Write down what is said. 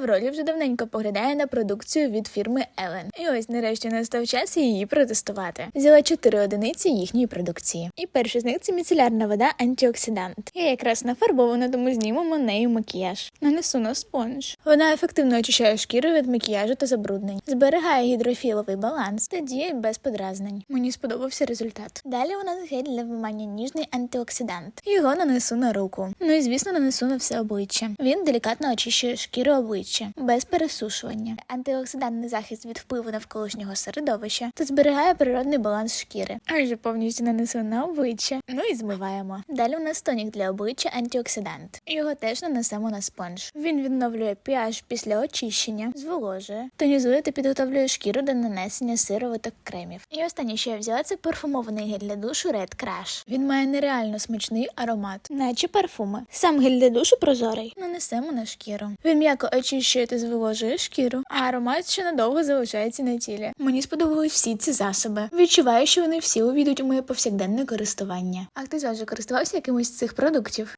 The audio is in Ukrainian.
в ролі вже давненько поглядає на продукцію від фірми Ellen. І ось нарешті настав час її протестувати. Взяла 4 одиниці їхньої продукції. І перша з них це міцелярна вода антиоксидант. Я якраз нафарбована, тому знімемо нею макіяж. Нанесу на спонж. Вона ефективно очищає шкіру від макіяжу та забруднень, зберігає гідрофіловий баланс та діє без подразнень. Мені сподобався результат. Далі у нас гель для вимання ніжний антиоксидант. Його нанесу на руку. Ну і звісно, нанесу на все обличчя. Він делікатно очищує шкіру обличчя без пересушування. Антиоксидантний захист від впливу навколишнього середовища та зберігає природний баланс шкіри. А повністю нанесу на обличчя. Ну і змиваємо. Далі у нас тонік для обличчя антиоксидант. Його теж нанесемо на спонж. Він відновлює pH після очищення, зволожує, тонізує та підготовлює шкіру до нанесення сироваток кремів. І останнє, що я взяла, це парфумований гель для душу Red Crush. Він має нереально смачний аромат, наче парфуми. Сам гель для душу прозорий. Нанесемо на шкіру. Він м'яко очищує та зволожує шкіру, а аромат ще надовго залишається на тілі. Мені сподобались всі ці засоби. Відчуваю, що вони всі увійдуть у моє повсякденне користування. А хтось вже користувався якимось з цих продуктів?